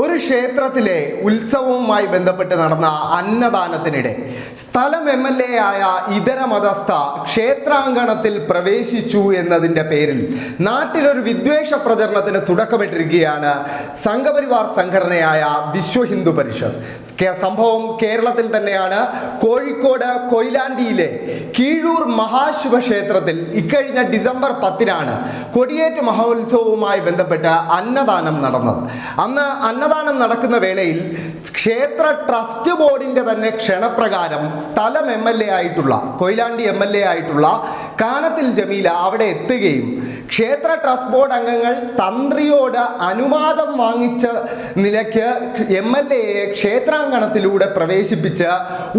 ഒരു ക്ഷേത്രത്തിലെ ഉത്സവവുമായി ബന്ധപ്പെട്ട് നടന്ന അന്നദാനത്തിനിടെ സ്ഥലം എം എൽ എ ആയ ഇതര മതസ്ഥ ക്ഷേത്രാങ്കണത്തിൽ പ്രവേശിച്ചു എന്നതിന്റെ പേരിൽ നാട്ടിലൊരു വിദ്വേഷ പ്രചരണത്തിന് തുടക്കമിട്ടിരിക്കുകയാണ് സംഘപരിവാർ സംഘടനയായ വിശ്വ ഹിന്ദു പരിഷത്ത്. സംഭവം കേരളത്തിൽ തന്നെയാണ്. കോഴിക്കോട് കൊയിലാണ്ടിയിലെ കീഴൂർ മഹാശിവക്ഷേത്രത്തിൽ ഇക്കഴിഞ്ഞ ഡിസംബർ പത്തിനാണ് കൊടിയേറ്റ് മഹോത്സവവുമായി ബന്ധപ്പെട്ട് അന്നദാനം നടന്നത്. അന്ന് അന്നദാനം നടക്കുന്ന വേളയിൽ ക്ഷേത്ര ട്രസ്റ്റ് ബോർഡിന്റെ തന്നെ ക്ഷണപ്രകാരം സ്ഥലം എം എൽ എ ആയിട്ടുള്ള കൊയിലാണ്ടി എം എൽ എ ആയിട്ടുള്ള കാനത്തിൽ ജമീല അവിടെ എത്തുകയും ക്ഷേത്ര ട്രസ്റ്റ് ബോർഡ് അംഗങ്ങൾ തന്ത്രിയോട് അനുവാദം വാങ്ങിച്ച നിലയ്ക്ക് എം എൽ എയെ ക്ഷേത്രാങ്കണത്തിലൂടെ പ്രവേശിപ്പിച്ച്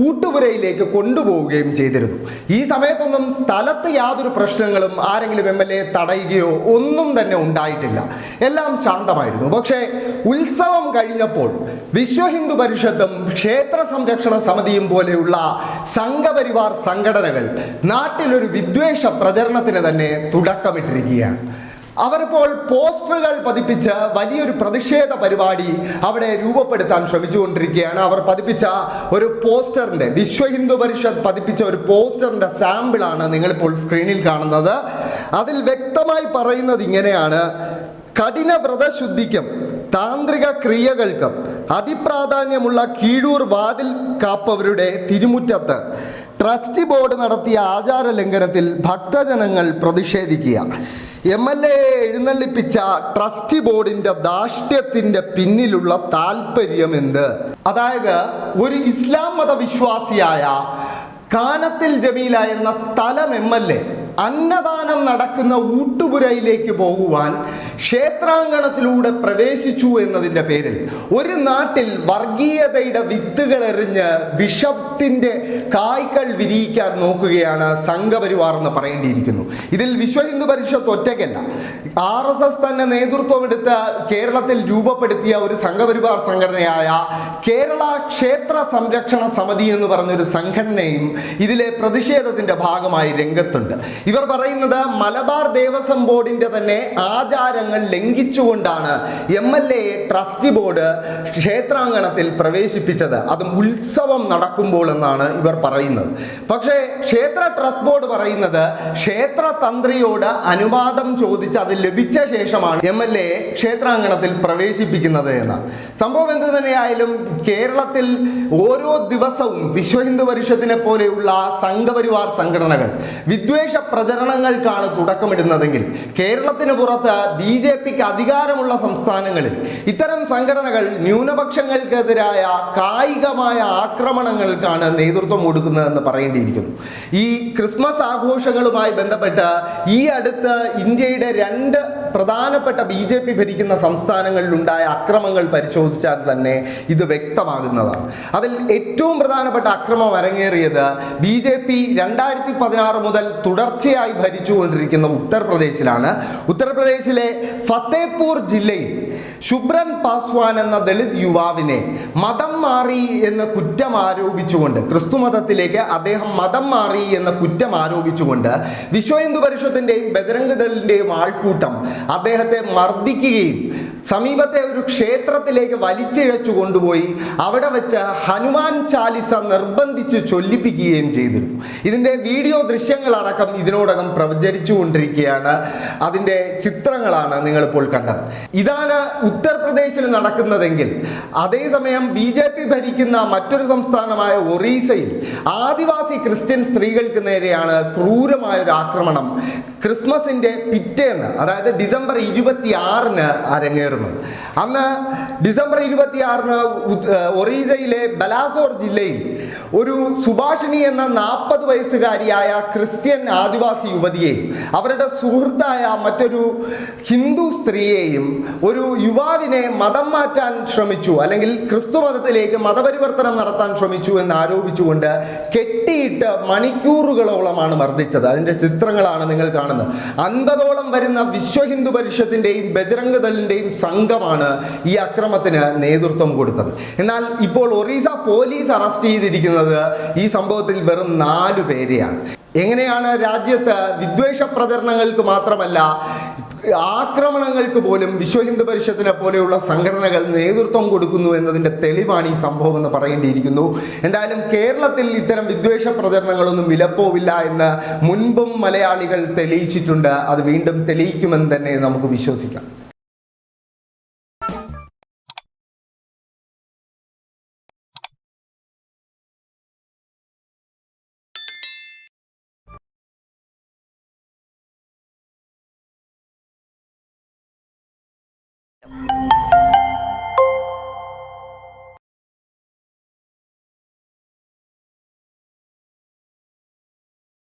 ഊട്ടുപുരയിലേക്ക് കൊണ്ടുപോവുകയും ചെയ്തിരുന്നു. ഈ സമയത്തൊന്നും സ്ഥലത്ത് യാതൊരു പ്രശ്നങ്ങളും ആരെങ്കിലും എം എൽ എ തടയുകയോ ഒന്നും തന്നെ ഉണ്ടായിട്ടില്ല. എല്ലാം ശാന്തമായിരുന്നു. പക്ഷേ ഉത്സവം കഴിഞ്ഞപ്പോൾ വിശ്വ ഹിന്ദു പരിഷത്തും ക്ഷേത്ര സംരക്ഷണ സമിതിയും പോലെയുള്ള സംഘപരിവാർ സംഘടനകൾ നാട്ടിലൊരു വിദ്വേഷ പ്രചരണത്തിന് തന്നെ തുടക്കമിട്ടിരിക്കുകയാണ്. അവരിപ്പോൾ പോസ്റ്ററുകൾ പതിപ്പിച്ച് വലിയൊരു പ്രതിഷേധ പരിപാടി അവിടെ രൂപപ്പെടുത്താൻ ശ്രമിച്ചുകൊണ്ടിരിക്കുകയാണ്. അവർ പതിപ്പിച്ച ഒരു പോസ്റ്ററിന്റെ വിശ്വ ഹിന്ദു പരിഷത്ത് പതിപ്പിച്ച ഒരു പോസ്റ്ററിന്റെ സാമ്പിളാണ് നിങ്ങളിപ്പോൾ സ്ക്രീനിൽ കാണുന്നത്. അതിൽ വ്യക്തമായി പറയുന്നത് ഇങ്ങനെയാണ്. കഠിന വ്രതശുദ്ധിക്കും താന്ത്രിക ക്രിയകൾക്കും അതിപ്രാധാന്യമുള്ള കീഴൂർ വാതിൽ കാപ്പവരുടെ തിരുമുറ്റത്ത് ട്രസ്റ്റ് ബോർഡ് നടത്തിയ ആചാര ലംഘനത്തിൽ ഭക്തജനങ്ങൾ പ്രതിഷേധിക്കുക. എം എൽ എ എഴുന്നള്ളിപ്പിച്ച ട്രസ്റ്റ് ബോർഡിന്റെ ധാർഷ്ട്യത്തിന്റെ പിന്നിലുള്ള താല്പര്യം എന്ത്? അതായത് ഒരു ഇസ്ലാം മത വിശ്വാസിയായ കാനത്തിൽ ജമീല എന്ന സ്ഥലം എം എൽ എ അന്നദാനം നടക്കുന്ന ഊട്ടുപുരയിലേക്ക് പോകുവാൻ ക്ഷേത്രാങ്കണത്തിലൂടെ പ്രവേശിച്ചു എന്നതിന്റെ പേരിൽ ഒരു നാട്ടിൽ വർഗീയതയുടെ വിത്തുകൾ എറിഞ്ഞ് വിഷത്തിന്റെ കായ്കൾ വിരിയിക്കാൻ നോക്കുകയാണ് സംഘപരിവാർ എന്ന് പറയേണ്ടിയിരിക്കുന്നു. ഇതിൽ വിശ്വ ഹിന്ദു പരിഷത്ത് ഒറ്റയ്ക്കല്ല. ആർ എസ് എസ് തന്നെ നേതൃത്വമെടുത്ത് കേരളത്തിൽ രൂപപ്പെടുത്തിയ ഒരു സംഘപരിവാർ സംഘടനയായ കേരള ക്ഷേത്ര സംരക്ഷണ സമിതി എന്ന് പറഞ്ഞൊരു സംഘടനയും ഇതിലെ പ്രതിഷേധത്തിന്റെ ഭാഗമായി രംഗത്തുണ്ട്. ഇവർ പറയുന്നത് മലബാർ ദേവസ്വം ബോർഡിന്റെ തന്നെ ആചാരങ്ങൾ ലംഘിച്ചുകൊണ്ടാണ് M L A trust board ക്ഷേത്രാങ്കണത്തിൽ പ്രവേശിപ്പിച്ചത്. അതും ഉത്സവം നടക്കുമ്പോൾ എന്നാണ് ഇവർ പറയുന്നത്. പക്ഷേ ക്ഷേത്ര ട്രസ്റ്റ് ബോർഡ് പറയുന്നത് ക്ഷേത്ര തന്ത്രിയോട് അനുവാദം ചോദിച്ച് അത് ലഭിച്ച ശേഷമാണ് എം എൽ എ ക്ഷേത്രാങ്കണത്തിൽ പ്രവേശിപ്പിക്കുന്നത് എന്ന്. സംഭവം എന്ത് തന്നെയായാലും കേരളത്തിൽ ഓരോ ദിവസവും വിശ്വ ഹിന്ദു പരിഷത്തിനെ പോലെയുള്ള സംഘപരിവാർ സംഘടനകൾ വിദ്വേഷ പ്രചരണങ്ങൾക്കാണ് തുടക്കമിടുന്നതെങ്കിൽ കേരളത്തിന് പുറത്ത് ബി ജെ പിക്ക് അധികാരമുള്ള സംസ്ഥാനങ്ങളിൽ ഇത്തരം സംഘടനകൾ ന്യൂനപക്ഷങ്ങൾക്കെതിരായ കായികമായ ആക്രമണങ്ങൾക്കാണ് നേതൃത്വം കൊടുക്കുന്നതെന്ന് പറയേണ്ടിയിരിക്കുന്നു. ഈ ക്രിസ്മസ് ആഘോഷങ്ങളുമായി ബന്ധപ്പെട്ട് ഈ അടുത്ത് ഇന്ത്യയുടെ രണ്ട് പ്രധാനപ്പെട്ട ബി ജെ പി ഭരിക്കുന്ന സംസ്ഥാനങ്ങളിലുണ്ടായ അക്രമങ്ങൾ പരിശോധിച്ചാൽ തന്നെ ഇത് വ്യക്തമാകുന്നതാണ്. അതിൽ ഏറ്റവും പ്രധാനപ്പെട്ട അക്രമം അരങ്ങേറിയത് ബി ജെ പി രണ്ടായിരത്തി പതിനാറ് മുതൽ തുടർച്ചയായി ഭരിച്ചുകൊണ്ടിരിക്കുന്ന ഉത്തർപ്രദേശിലാണ്. ഉത്തർപ്രദേശിലെ ഫത്തേപൂർ ജില്ലയിൽ ശുഭ്രൻ പാസ്വാൻ എന്ന ദളിത് യുവാവിനെ മതം മാറി എന്ന കുറ്റം ആരോപിച്ചുകൊണ്ട് ക്രിസ്തു മതത്തിലേക്ക് അദ്ദേഹം മതം മാറി എന്ന കുറ്റം ആരോപിച്ചുകൊണ്ട് വിശ്വ ഹിന്ദു പരിഷത്തിന്റെയും ബജരംഗ് ദളിന്റെയും ആൾക്കൂട്ടം അദ്ദേഹത്തെ മർദ്ദിക്കുകയും സമീപത്തെ ഒരു ക്ഷേത്രത്തിലേക്ക് വലിച്ചിഴച്ചു കൊണ്ടുപോയി അവിടെ വെച്ച് ഹനുമാൻ ചാലിസ നിർബന്ധിച്ച് ചൊല്ലിപ്പിക്കുകയും ചെയ്തിരുന്നു. ഇതിന്റെ വീഡിയോ ദൃശ്യങ്ങളടക്കം ഇതിനോടകം പ്രചരിച്ചു കൊണ്ടിരിക്കുകയാണ്. അതിന്റെ ചിത്രങ്ങളാണ് നിങ്ങളിപ്പോൾ കണ്ടത്. ഇതാണ് ഉത്തർപ്രദേശിൽ നടക്കുന്നതെങ്കിൽ അതേസമയം ബി ജെ പി ഭരിക്കുന്ന മറ്റൊരു സംസ്ഥാനമായ ഒറീസയിൽ ആദിവാസി ക്രിസ്ത്യൻ സ്ത്രീകൾക്ക് നേരെയാണ് ക്രൂരമായ ഒരു ആക്രമണം. ക്രിസ്മസിന്റെ പിറ്റേന്ന് അതായത് ഡിസംബർ ഇരുപത്തി ആറിന് അരങ്ങേറുന്നത് അന്ന് ഡിസംബർ ഇരുപത്തി ആറിന് ഒറീസയിലെ ബലാസോർ ജില്ലയിൽ ഒരു സുഭാഷിണി എന്ന നാൽപ്പത് വയസ്സുകാരിയായ ക്രിസ്ത്യൻ ആദിവാസി യുവതിയെയും അവരുടെ സുഹൃത്തായ മറ്റൊരു ഹിന്ദു സ്ത്രീയെയും ഒരു യുവാവിനെ മതം മാറ്റാൻ ശ്രമിച്ചു അല്ലെങ്കിൽ ക്രിസ്തു മതത്തിലേക്ക് മതപരിവർത്തനം നടത്താൻ ശ്രമിച്ചു എന്ന് ആരോപിച്ചുകൊണ്ട് കെട്ടിയിട്ട് മണിക്കൂറുകളോളമാണ് മർദ്ദിച്ചത്. അതിന്റെ ചിത്രങ്ങളാണ് നിങ്ങൾ കാണുന്നത്. അൻപതോളം വരുന്ന വിശ്വ ഹിന്ദു പരിഷത്തിന്റെയും ബജരംഗ ദളിന്റെയും സംഘമാണ് ഈ അക്രമത്തിന് നേതൃത്വം കൊടുത്തത്. എന്നാൽ ഇപ്പോൾ ഒറീസ പോലീസ് അറസ്റ്റ് ചെയ്തിരിക്കുന്നത് ഈ സംഭവത്തിൽ വെറും നാല് പേരെയാണ്. എങ്ങനെയാണ് രാജ്യത്ത് വിദ്വേഷ പ്രചരണങ്ങൾക്ക് മാത്രമല്ല ആക്രമണങ്ങൾക്ക് പോലും വിശ്വ ഹിന്ദു പരിഷത്തിനെ പോലെയുള്ള സംഘടനകൾ നേതൃത്വം കൊടുക്കുന്നു എന്നതിന്റെ തെളിവാണ് ഈ സംഭവം എന്ന് പറയേണ്ടിയിരിക്കുന്നു. എന്തായാലും കേരളത്തിൽ ഇത്തരം വിദ്വേഷ പ്രചരണങ്ങളൊന്നും വിലപ്പോവില്ല എന്ന് മുൻപും മലയാളികൾ തെളിയിച്ചിട്ടുണ്ട്. അത് വീണ്ടും തെളിയിക്കുമെന്ന് തന്നെ നമുക്ക് വിശ്വസിക്കാം. Yep.